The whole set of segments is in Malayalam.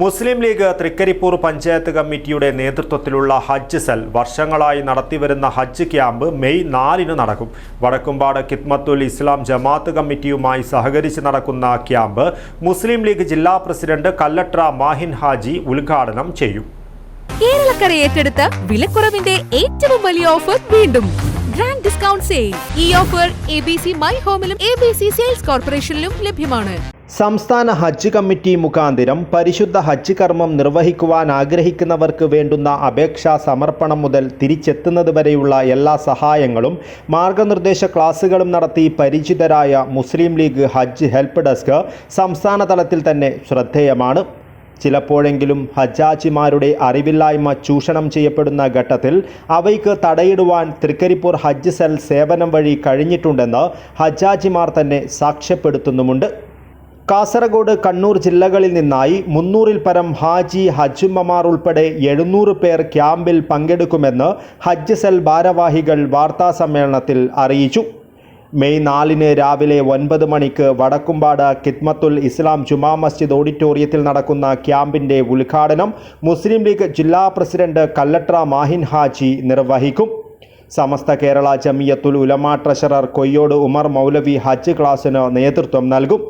മുസ്ലിം ലീഗ് തൃക്കരിപ്പൂർ പഞ്ചായത്ത് കമ്മിറ്റിയുടെ നേതൃത്വത്തിലുള്ള ഹജ്ജ് സെൽ വർഷങ്ങളായി നടത്തിവരുന്ന ഹജ്ജ് ക്യാമ്പ് മെയ് നാലിന് നടക്കും. വടക്കുംപാട് കിത്മത്തുൽ ഇസ്ലാം ജമാഅത്ത് കമ്മിറ്റിയുമായി സഹകരിച്ച് നടക്കുന്ന ക്യാമ്പ് മുസ്ലിം ലീഗ് ജില്ലാ പ്രസിഡന്റ് കല്ലട്ര മാഹിൻ ഹാജി ഉദ്ഘാടനം ചെയ്യും. കേരളക്കര ഏറ്റെടുത്ത വിലക്കുറവിന്റെ ഏറ്റവും വലിയ ഓഫർ വീണ്ടും ഗ്രാൻഡ് ഡിസ്കൗണ്ട് സെയിൽ ഈ offer A B C my ഹോമിലും A B C sales കോർപ്പറേഷനിലും ലഭ്യമാണ്. സംസ്ഥാന ഹജ്ജ് കമ്മിറ്റി മുഖാന്തിരം പരിശുദ്ധ ഹജ്ജ് കർമ്മം നിർവഹിക്കുവാൻ ആഗ്രഹിക്കുന്നവർക്ക് വേണ്ടുന്ന അപേക്ഷാ സമർപ്പണം മുതൽ തിരിച്ചെത്തുന്നത് വരെയുള്ള എല്ലാ സഹായങ്ങളും മാർഗനിർദ്ദേശ ക്ലാസുകളും നടത്തി പരിചിതരായ മുസ്ലിം ലീഗ് ഹജ്ജ് ഹെൽപ്പ് ഡെസ്ക് സംസ്ഥാന തലത്തിൽ തന്നെ ശ്രദ്ധേയമാണ്. ചിലപ്പോഴെങ്കിലും ഹജ്ജാജിമാരുടെ അറിവില്ലായ്മ ചൂഷണം ചെയ്യപ്പെടുന്ന ഘട്ടത്തിൽ അവയ്ക്ക് തടയിടുവാൻ തൃക്കരിപ്പൂർ ഹജ്ജ് സെൽ സേവനം വഴി കഴിഞ്ഞിട്ടുണ്ടെന്ന് ഹജ്ജാജിമാർ തന്നെ സാക്ഷ്യപ്പെടുത്തുന്നുമുണ്ട്. കാസർഗോഡ് കണ്ണൂർ ജില്ലകളിൽ നിന്നായി മുന്നൂറിൽ പരം ഹാജി ഹജ്ജുമ്മമാർ ഉൾപ്പെടെ എഴുന്നൂറ് പേർ ക്യാമ്പിൽ പങ്കെടുക്കുമെന്ന് ഹജ്ജ് സെൽ ഭാരവാഹികൾ വാർത്താസമ്മേളനത്തിൽ അറിയിച്ചു. മെയ് നാലിന് രാവിലെ ഒൻപത് മണിക്ക് വടക്കുംപാട് കിത്മത്തുൽ ഇസ്ലാം ജുമാ മസ്ജിദ് ഓഡിറ്റോറിയത്തിൽ നടക്കുന്ന ക്യാമ്പിന്റെ ഉദ്ഘാടനം മുസ്ലിം ലീഗ് ജില്ലാ പ്രസിഡന്റ് കല്ലട്ര മാഹിൻ ഹാജി നിർവഹിക്കും. സമസ്ത കേരള ജമിയത്തുൽ ഉലമ ട്രഷറർ കൊയ്യോട് ഉമർ മൗലവി ഹജ്ജ് ക്ലാസ്സിന് നേതൃത്വം നൽകും.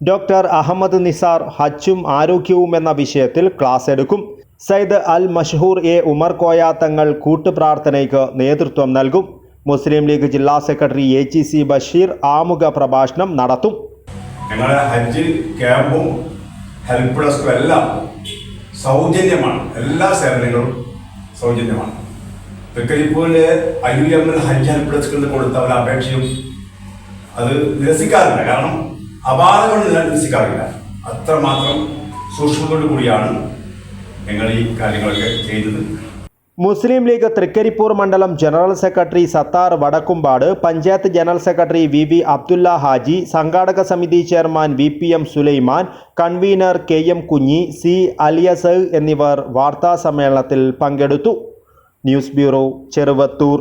ഡോക്ടർ അഹമ്മദ് നിസാർ ഹജ്ജും ആരോഗ്യവും എന്ന വിഷയത്തിൽ ക്ലാസ് എടുക്കും. സയ്യിദ് അൽ മഷഹൂർ എ ഉമർ കോയ തങ്ങൾ കൂട്ടുപ്രാർത്ഥനയ്ക്ക് നേതൃത്വം നൽകും. മുസ്ലിം ലീഗ് ജില്ലാ secretary A G C Basheer ആമുഖ പ്രഭാഷണം നടത്തും. ഞങ്ങളുടെ ഹജ്ജ് ക്യാമ്പും ഹെൽപ്പ് ഡെസ്കും എല്ലാം സൗജന്യമാണ്. എല്ലാ സേവനങ്ങളും സൗജന്യമാണ്. തൃക്കരിപ്പൂരിലെ ഐ യു എമ്മിൽ ഹജ്ജ് ഹെൽപ്പ് ഡെസ്കിൽ കൊടുത്ത ഒരു അപേക്ഷയും അത് നിരസിക്കാറില്ല. കാരണം അപാധകൾ നിരസിക്കാറില്ല. അത്രമാത്രം സൂക്ഷ്മതയോടു കൂടിയാണ് ഞങ്ങൾ ഈ കാര്യങ്ങളൊക്കെ ചെയ്തത്. മുസ്ലിം ലീഗ് തൃക്കരിപ്പൂർ മണ്ഡലം general secretary Sathar Vadakkumpad panchayat general secretary V V Abdulla Haji സംഘാടക സമിതി chairman V P M Sulaiman convener K M Kunhi C Aliyas എന്നിവർ വാർത്താ സമ്മേളനത്തിൽ പങ്കെടുത്തു. News bureau Cheruvathur.